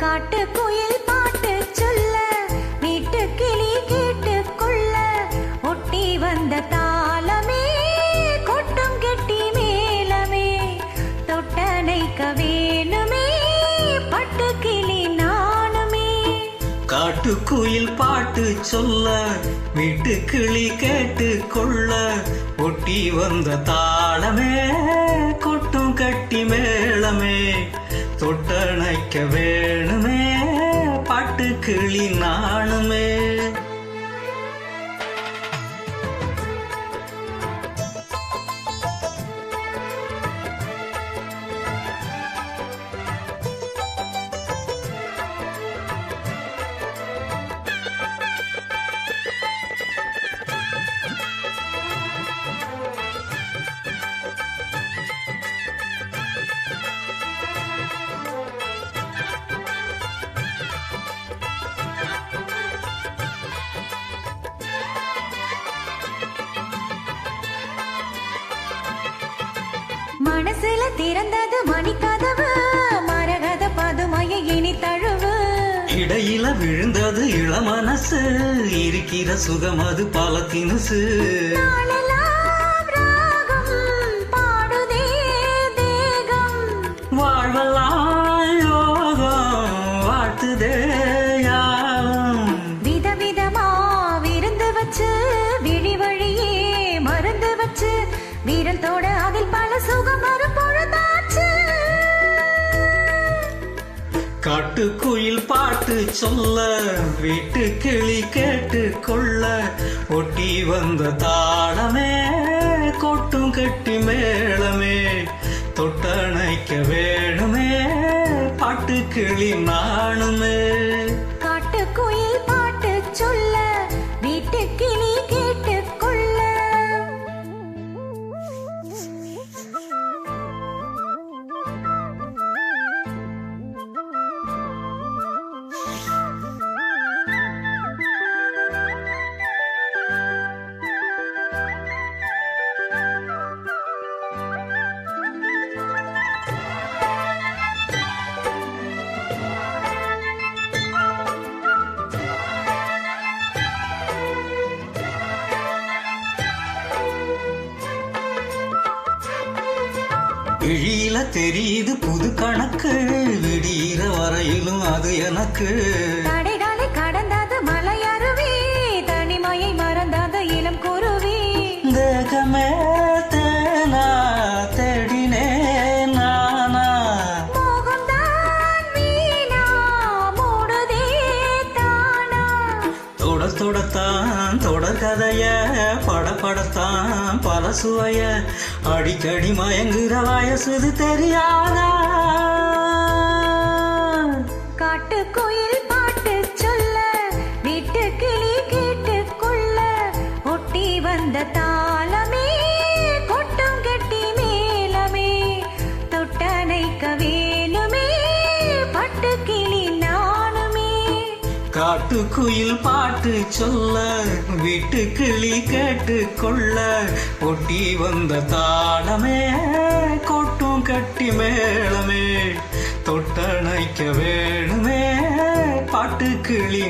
காட்டு குயில் பாட்டு சொல்ல வீட்டு கிளி கேட்டு கொள்ள ஒட்டி வந்த தாளமே கொட்டும் கெட்டி மேலமே தொட்டனைக்க வேணுமே பட்டு கிளி நானுமே காட்டு குயில் பாட்டு சொல்ல வீட்டு கிளி கேட்டு கொள்ள ஒட்டி வந்த தாளமே கொட்டும் கட்டி மேளமே தொட்டணைக்க வேணுமே கிளி நானுமே. மனசுல திறந்தது மணிக்கதவு மரகத பதுமைய இனி தழுவு. இடையில விழுந்தது இளமனசு இருக்கிற சுகம் அது பல தினுசு. வாழ்வெல்லாம் காட்டுக்குயில் பாட்டு சொல்ல வீட்டு கிளி கேட்டு கொள்ள ஒட்டி வந்த தாளமே கொட்டும் கட்டி மேளமே தொட்டணைக்க வேணுமே பாட்டு கிளி நானுமே. கிழியில தெரியுது புது கணக்கு. விடியிற வரையிலும் அது எனக்கு. தொட தொடத்தான் தொடர் கதைய பட படத்தான் பல சுவைய அடிக்கடி மயங்குற வயசுது தெரியாதா? காட்டு காட்டுக்குயில் பாட்டு சொல்ல வீட்டு கிளி கேட்டு கொள்ள ஒட்டி வந்த தாளமே கொட்டும் கட்டி மேளமே தொட்டணைக்க வேணுமே பாட்டு கிளி